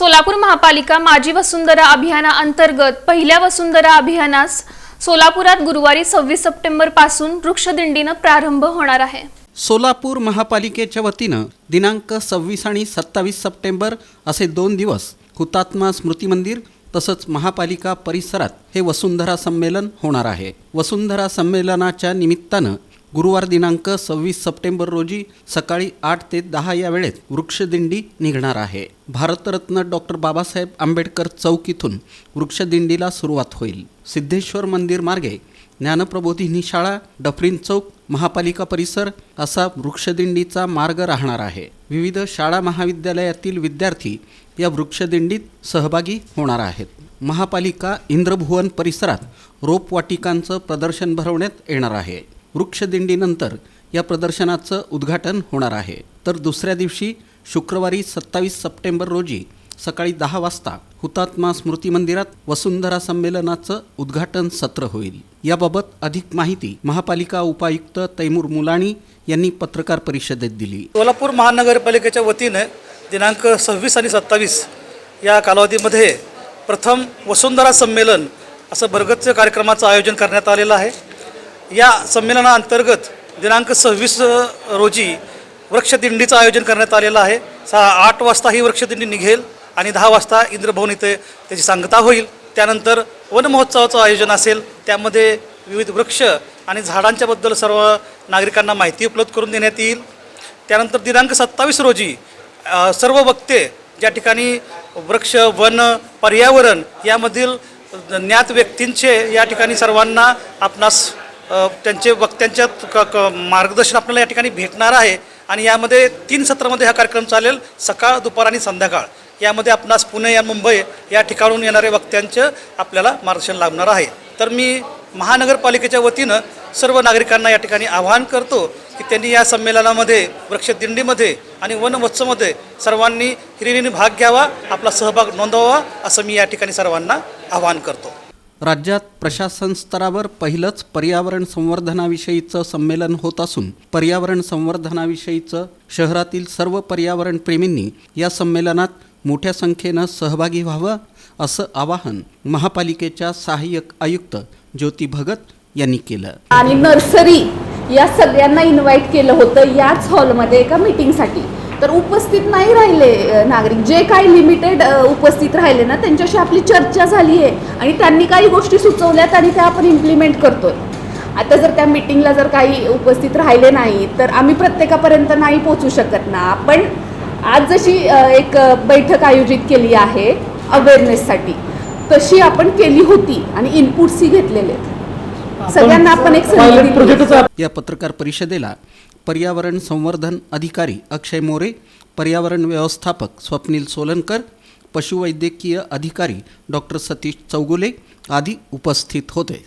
सोलापूर महापालिका माझी वसुंधरा अभियाना अंतर्गत पहिल्या वसुंधरा अभियानास सोलापुरात गुरुवारी सव्वीस सप्टेंबरपासून वृक्षदिंडीनं प्रारंभ होणार आहे. सोलापूर महापालिकेच्या वतीनं दिनांक सव्वीस आणि सत्तावीस सप्टेंबर असे दोन दिवस हुतात्मा स्मृती मंदिर तसंच महापालिका परिसरात हे वसुंधरा संमेलन होणार आहे. वसुंधरा संमेलनाच्या निमित्तानं गुरुवार दिनांक सव्वीस सप्टेंबर रोजी सकाळी आठ ते दहा या वेळेत वृक्षदिंडी निघणार आहे. भारतरत्न डॉक्टर बाबासाहेब आंबेडकर चौक इथून वृक्षदिंडीला सुरुवात होईल. सिद्धेश्वर मंदिर मार्गे ज्ञानप्रबोधिनी शाळा डफरीन चौक महापालिका परिसर असा वृक्षदिंडीचा मार्ग राहणार आहे. विविध शाळा महाविद्यालयातील विद्यार्थी या वृक्षदिंडीत सहभागी होणार आहेत. महापालिका इंद्रभुवन परिसरात रोपवाटिकांचं प्रदर्शन भरवण्यात येणार आहे. वृक्षदिंडीनंतर या प्रदर्शनाचं उद्घाटन होणार आहे. तर दुसऱ्या दिवशी शुक्रवारी सत्तावीस सप्टेंबर रोजी सकाळी दहा वाजता हुतात्मा स्मृती मंदिरात वसुंधरा संमेलनाचं उद्घाटन सत्र होईल. याबाबत अधिक माहिती महापालिका उपायुक्त तैमूर मुलाणी यांनी पत्रकार परिषदेत दिली. सोलापूर महानगरपालिकेच्या वतीनं दिनांक सव्वीस आणि सत्तावीस या कालावधीमध्ये प्रथम वसुंधरा संमेलन असं भरगतच्या कार्यक्रमाचं आयोजन करण्यात आलेलं आहे. या संमेलनाअंतर्गत दिनांक सव्वीस रोजी वृक्षदिंडीचं आयोजन करण्यात आलेलं आहे. सहा आठ वाजता ही वृक्षदिंडी निघेल आणि दहा वाजता इंद्रभवन इथे त्याची सांगता होईल. त्यानंतर वनमहोत्सवाचं आयोजन असेल. त्यामध्ये विविध वृक्ष आणि झाडांच्याबद्दल सर्व नागरिकांना माहिती उपलब्ध करून देण्यात येईल. त्यानंतर दिनांक सत्तावीस रोजी सर्व वक्ते ज्या ठिकाणी वृक्ष वन पर्यावरण यामधील ज्ञात व्यक्तींचे या ठिकाणी सर्वांना आपणास त्यांचे वक्त्यांच्या क- क- मार्गदर्शन आपल्याला या ठिकाणी भेटणार आहे. आणि यामध्ये तीन सत्रामध्ये हा कार्यक्रम चालेल सकाळ दुपार आणि संध्याकाळ. यामध्ये आपणास पुणे या मुंबई या ठिकाणून येणारे वक्त्यांचं आपल्याला मार्गदर्शन लाभणार आहे. तर मी महानगरपालिकेच्या वतीनं सर्व नागरिकांना या ठिकाणी आवाहन करतो की त्यांनी या संमेलनामध्ये वृक्षदिंडीमध्ये आणि वन महोत्सवमध्ये सर्वांनी हिरिरीने भाग घ्यावा आपला सहभाग नोंदवावा असं मी या ठिकाणी सर्वांना आवाहन करतो. राज्यात प्रशासन स्तरावर पहिलंच पर्यावरण संवर्धनाविषयीचं संमेलन होत असून पर्यावरण संवर्धनाविषयीचं शहरातील सर्व पर्यावरण प्रेमींनी या संमेलनात मोठ्या संख्येनं सहभागी व्हावं असं आवाहन महापालिकेच्या सहाय्यक आयुक्त ज्योती भगत यांनी केलं. आणि नर्सरी या सगळ्यांना इन्व्हाइट केलं होतं याच हॉलमध्ये एका मीटिंगसाठी तर उपस्थित नाही राहिले नागरिक. जे काही लिमिटेड उपस्थित राहिले ना त्यांच्याशी आपली चर्चा झाली आहे. आणि त्यांनी काही गोष्टी सुचवल्यात आणि त्या आपण इम्प्लिमेंट करतोय. आता जर त्या मीटिंगला जर काही उपस्थित राहिले नाही तर आम्ही प्रत्येकापर्यंत नाही पोचू शकत ना. आपण आज जशी एक बैठक आयोजित केली आहे अवेअरनेससाठी तशी आपण केली होती आणि इनपुट्सही घेतलेले आहेत. सगळ्यांना आपण एक. या पत्रकार परिषदेला पर्यावरण संवर्धन अधिकारी अक्षय मोरे पर्यावरण व्यवस्थापक स्वप्नील सोलनकर पशुवैद्यकीय अधिकारी डॉक्टर सतीश चौगुले आदी उपस्थित होते.